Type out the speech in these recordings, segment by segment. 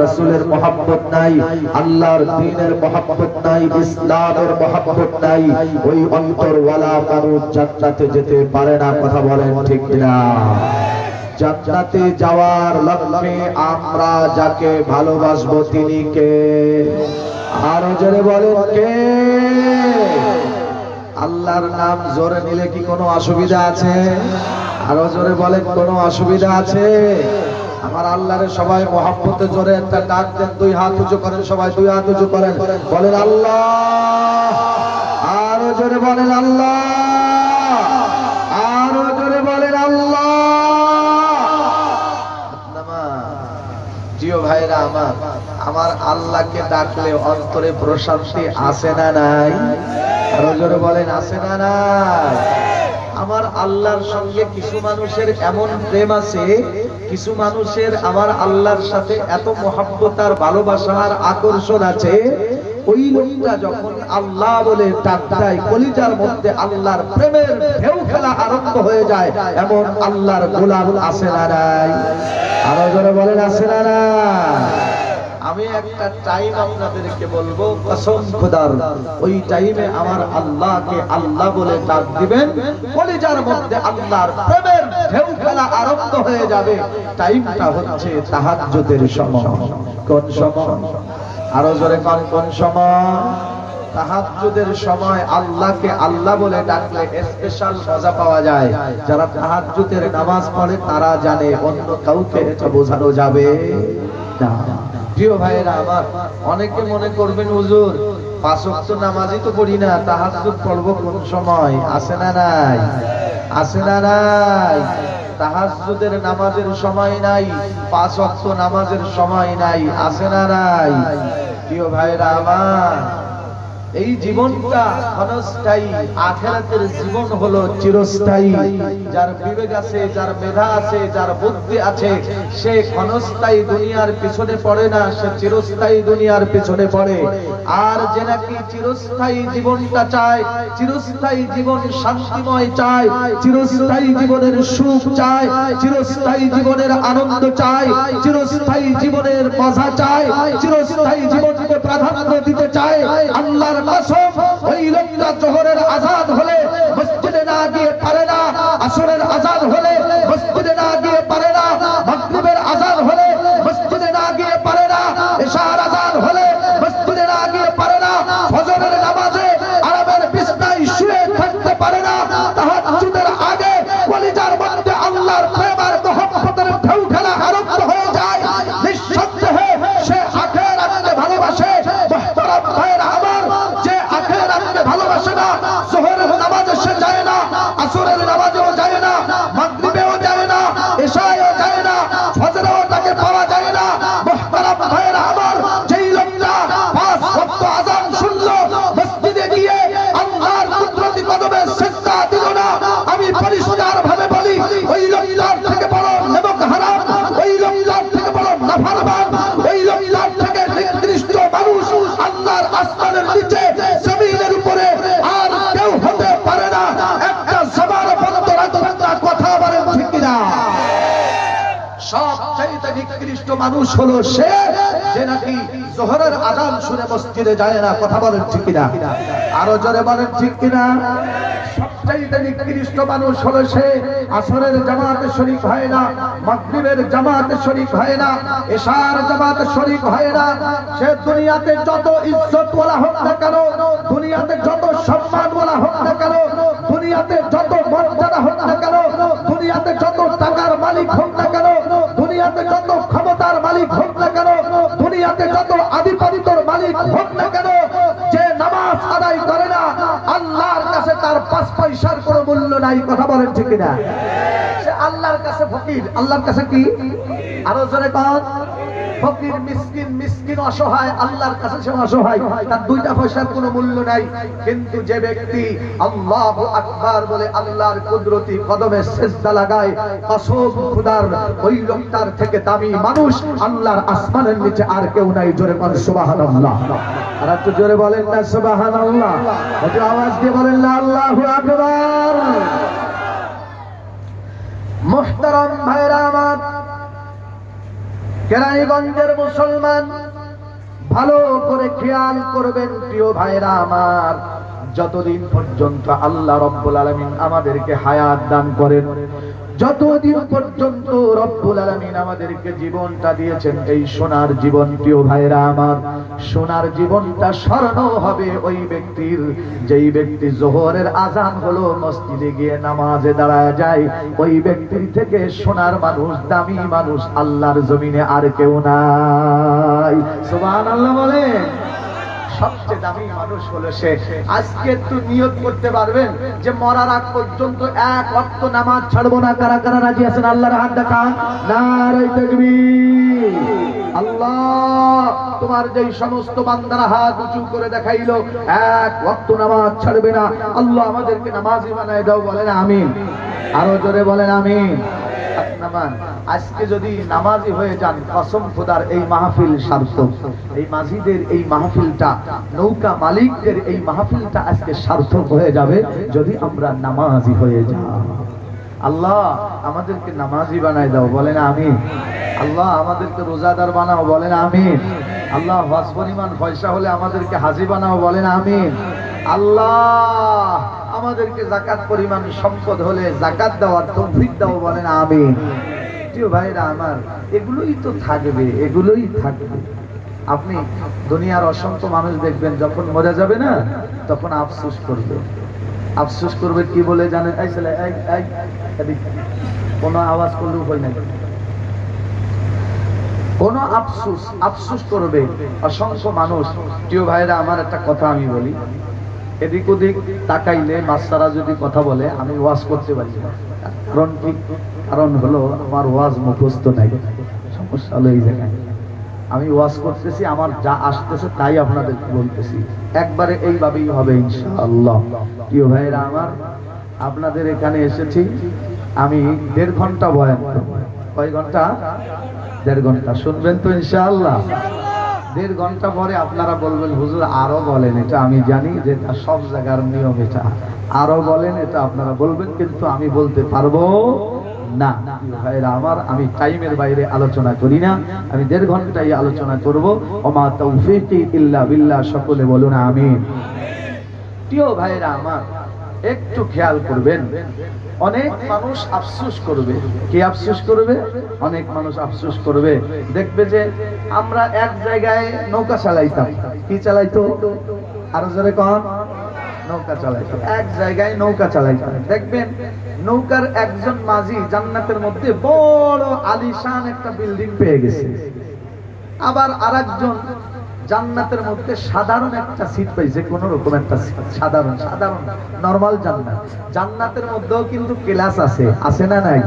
রসুলের মহাব্বত নাই, আল্লাহর দিনের মহাব্বত নাই, ইসলামের মহাব্বত নাই, ওই অন্তরওয়ালা মানুষ যাত্রাতে যেতে পারে না, কথা বলেন ঠিক না জান্নাতে যাওয়ার লক্ষ্যে আমরা যাকে ভালোবাসবো তিনি কে? আরও জোরে বলেন কে? আল্লাহর নাম জোরে নিলে কি কোনো অসুবিধা আছে? আরও জোরে বলেন কোনো অসুবিধা আছে? আমার আল্লাহরে সবাই মহাব্বতে জোরে একটা ডাক দেন, দুই হাত উঁচু করেন, সবাই দুই হাত উঁচু করেন। বলেন আল্লাহ। আরও জোরে বলেন আল্লাহ। আরও জোরে বলেন আল্লাহ। প্রিয় ভাইরা আমার আমার আল্লাহকে ডাকলে অন্তরে প্রশান্তি আসে না নাই? আরও জোরে বলেন আসে না নাই? আমার আল্লাহর সঙ্গে কিছু মানুষের এমন প্রেম আছে কিছু মানুষের আমার আল্লাহর সাথে এত মহাব্বত আর ভালোবাসার আকর্ষণ আছে, ওই লোকটা যখন আল্লাহ বলে ডাক দেয়, কলিজার মধ্যে আল্লাহর প্রেমের ঢেউ খেলা আরম্ভ হয়ে যায়, এমন আল্লাহর গোলাম আসে না নাই। আরও জোরে বলেন, আসে না নাই। আমি একটা টাইম আপনাদেরকে বলব, কসম খোদার, ওই টাইমে আমার আল্লাহকে আল্লাহ বলে ডাক দিবেন, কলিজার মধ্যে আল্লাহর প্রেমের ঢেউ খেলা আরম্ভ হয়ে যাবে। টাইমটা হচ্ছে তাহাজ্জুদের সময়। কোন সময়? আরও জোরে কোন কোন সময়? তাহাজ্জুদের সময় আল্লাহকে আল্লাহ বলে ডাকলে স্পেশাল মজা পাওয়া যায়। যারা তাহাজ্জুদের নামাজ পড়ে তারা জানে অন্য কাউকে এটা বোঝানো যাবে। প্রিয় ভাইয়েরা আমার অনেকে মনে করবেন, হুজুর, পাঁচ ওয়াক্ত নামাজই তো পড়ি না, তাহাজ্জুদ পড়ব কোন সময়? আসে না নাই? আসে না নাই? তাহাজ্জুদের নামাজের সময় নাই, পাঁচ ওয়াক্ত নামাজের সময় নাই আসে না নাই? প্রিয় ভাইরা আমার এই জীবনটা ক্ষণস্থায়ী, আখেরাতের জীবন হলো চিরস্থায়ী। যার বিবেক আছে, যার মেধা আছে, যার বুদ্ধি আছে, সে ক্ষণস্থায়ী দুনিয়ার পিছনে পড়ে না, সে চিরস্থায়ী দুনিয়ার পিছনে পড়ে। আর যে নাকি চিরস্থায়ী জীবনটা চায়, চিরস্থায়ী জীবন শান্তিময় চায়, চিরস্থায়ী জীবনের সুখ চায়, চিরস্থায়ী জীবনের আনন্দ চায়, চিরস্থায়ী জীবনের মজা চায়, চিরস্থায়ী জীবনকে প্রাধান্য দিতে চায়, আল্লাহর জোহরের আজাদ হলে মসজিদে না দিয়ে পারে না আসরের আজাদ হলে মানুষ হলো সে যে নাকি জোহরের আজান শুনে মসজিদে যায় না, কথা বলেন ঠিক কিনা? আরও জোরে বলেন ঠিক কিনা? এশার শরীক হয় না। সে দুনিয়াতে যত বলা না কেন, দুনিয়াতে যত সম্মান বলা না কেন, দুনিয়াতে যত না কেন, দুনিয়াতে যত টাকার মালিক হোক ঠিক না? সে আল্লাহর কাছে ফকির। আল্লাহর কাছে কি? আরও জোরে কন। ফকির, মিসকিন মিসকিন অসহায়। আল্লাহর কাছে সে অসহায়। তার দুইটা পয়সার কোনো মূল্য নাই। কিন্তু যে ব্যক্তি আল্লাহু আকবার বলে আল্লাহর কুদরতি কদমে সেজদা লাগায়, কসম খোদার ওই লোকটার থেকে দামি মানুষ আল্লাহর আসমানের নিচে আর কেউ নাই। জোরে বলেন সুবহানাল্লাহ। আর একটু জোরে বলেন না, সুবহানাল্লাহ। একটু আওয়াজ দিয়ে বলেন না আল্লাহু কেরানীগঞ্জের মুসলমান, ভালো করে খেয়াল করবেন প্রিয় ভাইরা আমার, যতদিন পর্যন্ত আল্লাহ রব্বুল আলমিন আমাদেরকে হায়াত দান করেন যতদিন পর্যন্ত রব্বুল আলমিন আমাদেরকে জীবনটা দিয়েছেন, এই সোনার জীবন, প্রিয় ভাইরা আমার, সোনার জীবনটা স্মরণ হবে ওই ব্যক্তির, যেই ব্যক্তি জোহরের আজান হলো, মসজিদে গিয়ে নামাজে দাঁড়ায় যায়, ওই ব্যক্তির থেকে সোনার মানুষ, দামি মানুষ আল্লাহর জমিনে আর কেউ নাই। সুবহান আল্লাহ বলে সবচেয়ে দামি মানুষ হলো সে। আজকে একটু নিয়ত করতে পারবেন যে মরার আগ পর্যন্ত এক ওয়াক্ত নামাজ ছাড়বো না। কারা কারা রাজি আছেন? আল্লাহর হাত আল্লাহ, তোমার যেই সমস্ত বান্দারা হাত করে দেখাইলো, এক নামাজ ছাড়বে না। আল্লাহ আমাদেরকে নামাজি বানায় দাও, বলেন আমিন। আরও জোরে বলেন আমিন। আজকে যদি নামাজি হয়ে যান, কসম খোদার এই মাহফিল সার্থক। এই মাঝিদের এই মাহফিলটা, নৌকা মালিকদের এই মাহফিলটা আজকে সার্থক হয়ে যাবে যদি আমরা নামাজি হয়ে যাই। আল্লাহ, আমাদেরকে নামাজি বানাই দাও, বলেন আমি আল্লাহ, আমাদেরকে রোজাদার বানাও, বলেন আমি আল্লাহ, হজ পরিমাণ পয়সা হলে আমাদেরকে হাজি বানাও, বলেন আমি আল্লাহ! আমাদেরকে জাকাত পরিমাণ সম্পদ হলে জাকাত দেওয়ার তৌফিক দাও বলেন আমি ভাইরা আমার, এগুলোই তো থাকবে, এগুলোই থাকবে। আপনি দুনিয়ার অসংখ্য মানুষ দেখবেন, যখন মরে যাবে না, তখন আফসোস করবে। আফসোস করবে কি বলে জানেন? এই কোনো আওয়াজ করলেও হয় নাই। কোন আফসোস আফসোস করবে অসংখ্য মানুষ। প্রিয় ভাইরা, আমার একটা কথা আমি বলি। এদিক ওদিক তাকাইলে বাচ্চারা যদি কথা বলে, আমি ওয়াজ করতে পারি কারণ কি? কারণ হলো আমার ওয়াজ মুখস্থ নাই। সমস্যা হলো এই জায়গায়। আমি ওয়াজ করতেছি, আমার যা আসতেছে তাই আপনাদের বলতেছি। একবারে এইভাবেই হবে ইনশাআল্লাহ। প্রিয় ভাইরা আমার, আপনাদের এখানে এসেছি। আমি দেড় ঘণ্টা বয়ান। কয় ঘণ্টা? দেড় ঘণ্টা। শুনবেন তো ইনশাআল্লাহ। দেড় ঘণ্টা পরে আপনারা বলবেন, হুজুর, আরও বলেন। এটা আমি জানি যে এটা সব জায়গার নিয়ম এটা। আরও বলেন, এটা আপনারা বলবেন, কিন্তু আমি বলতে পারব না। ভাইরা আমার, আমি টাইমের বাইরে আলোচনা করি না। আমি দেড় ঘন্টাই আলোচনা করব। ওমা তৌফিকি ইল্লা বিল্লাহ, সকলে বলুন, আমিন। প্রিয় ভাইরা আমার একটু খেয়াল করবেন। অনেক মানুষ আফসোস করবে। কি আফসোস করবে? অনেক মানুষ আফসোস করবে। দেখবে যে আমরা এক জায়গায় নৌকা চালাইতাম। কি চালাইতো? আরও জোরে কন। নৌকা চালাইতাম। এক জায়গায় নৌকা চালাইতাম। দেখবেন নৌকার একজন জান্নাতের মধ্যে বড় আলিশান একটা বিল্ডিং পেয়ে গেছে। আবার আরেকজন জান্নাতের মধ্যে সাধারণ একটা সিট পাইছে কোন রকম একটা সাধারণ সাধারণ নর্মাল জান্নাত। জান্নাতের মধ্যেও কিন্তু ক্লাস আছে আছে না নাই?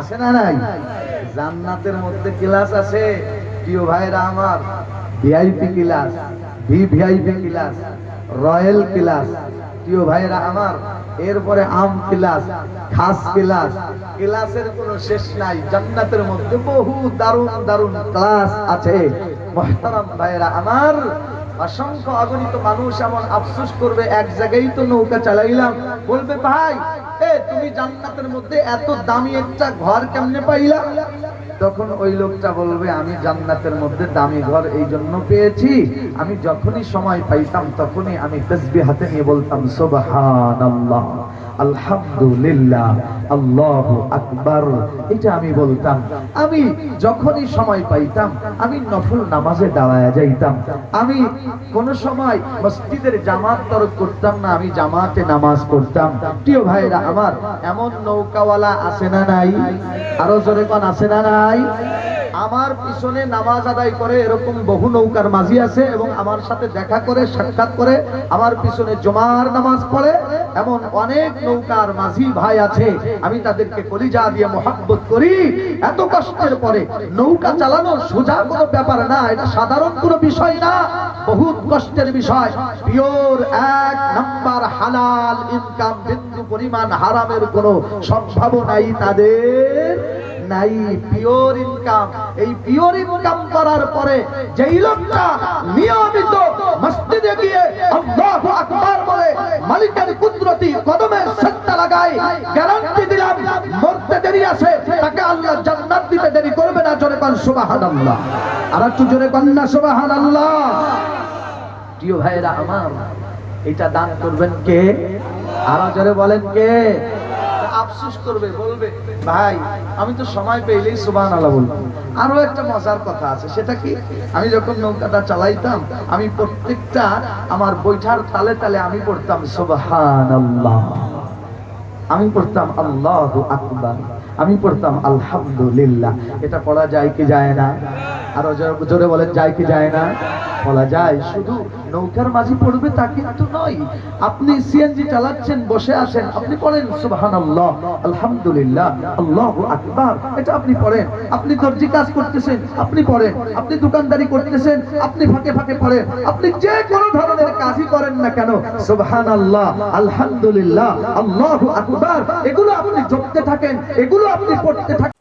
আছে না নাই? জান্নাতের মধ্যে ক্লাস আছে, প্রিয় ভাইরা আমার VIP class V VIP class royal class প্রিয় ভাইরা আমার, এরপরে আম ক্লাস খাস ক্লাস ক্লাসের কোনো শেষ নাই। জান্নাতের মধ্যে বহু দারুণ দারুণ ক্লাস আছে। মহতারাম ভাইরা আমার অসংখ্য অগণিত মানুষ এমন আফসোস করবে, এক জায়গায় তো নৌকা চালাইলাম। বলবে, ভাই, এ, তুমি জান্নাতের মধ্যে এত দামি একটা ঘর কেমনে পাইলা? তখন ওই লোকটা বলবে, আমি জান্নাতের মধ্যে দামি ঘর এই জন্য পেয়েছি। আমি যখনই সময় পাইতাম তখনই আমি তসবি হাতে নিয়ে বলতাম, সুবহানাল্লাহ, আলহামদুলিল্লাহ আল্লাহ আকবার। এটা আমি বলতাম। আমি যখনই সময় পাইতাম, আমি নফল নামাজে দাঁড়ায় যাইতাম। আমি কোন সময় মসজিদের জামাত তরক করতাম না, আমি জামাতে নামাজ পড়তাম। প্রিয় ভাইরা আমার, এমন নৌকাওয়ালা আছে না নাই? আরও জোরে কোন আছে না নাই? আমার পিছনে নামাজ আদায় করে এরকম বহু নৌকার মাঝি আছে এবং আমার সাথে দেখা করে, সাক্ষাৎ করে আমার পিছনে জমার নামাজ পড়ে। এমন অনেক নৌকার মাঝি ভাই আছে, আমি তাদেরকে কলিজা দিয়ে মোহাব্বত করি। এত কষ্টের পরে নৌকা চালানো সোজা কোনো ব্যাপার না, এটা সাধারণ কোনো বিষয় না, বহুত কষ্টের বিষয়। পিওর এক নাম্বার হালাল ইনকাম, বিন্দু পরিমাণ হারামের কোনো সম্ভাবনাই তাদের নাই পিওর ইনকাম এই পিওর ইনকাম করার পরে যেই লোকটা নিয়মিত মসজিদে গিয়ে আল্লাহু আকবার বলে, মালিকের কুদরতি কদমে সেজদা লাগায় গ্যারান্টি দিলাম, মরতে দেরি আছে, তাকে আল্লাহ জান্নাত দিতে দেরি করবে না, জোরে কন সুবহানাল্লাহ। আর একটু জোরে কন না সুবহানাল্লাহ। প্রিয় ভাইরা আমার, এটা দান করবেন কে? আরও জোরে বলেন কে? আফসোস করবে, বলবে, ভাই, আমি তো সময় পেলেই সুবান আল্লাহ বলব। আরও একটা মজার কথা আছে, সেটা কি? আমি যখন নৌকাটা চালাইতাম, আমি প্রত্যেকটা আমার বৈঠার তালে তালে আমি পড়তাম সুবহান আমি পড়তাম, আল্লাহ আকবার। আমি পড়তাম, আলহামদুলিল্লাহ। এটা পড়া যায় কি যায় না? আরও জোরে বলেন, যায় কি যায় না? বলা যায়, শুধু নৌকার মাঝি পড়বে তা কিন্তু নয়। আপনি সিএনজি চালাচ্ছেন, বসে আসেন আপনি পড়েন সুবহান আল্লাহ আলহামদুলিল্লাহ, আল্লাহ আকবার। এটা আপনি পড়েন। আপনি দর্জি কাজ করতেছেন, আপনি পড়েন। আপনি দোকানদারি করতেছেন, আপনি ফাঁকে ফাঁকে পড়েন। আপনি যে কোনো ধরনের কাজই করেন না কেন সুবহান আল্লাহ আলহামদুলিল্লাহ, আল্লাহ আকবার। এগুলো আপনি জপতে থাকেন, এগুলো আপনি পড়তে থাকেন।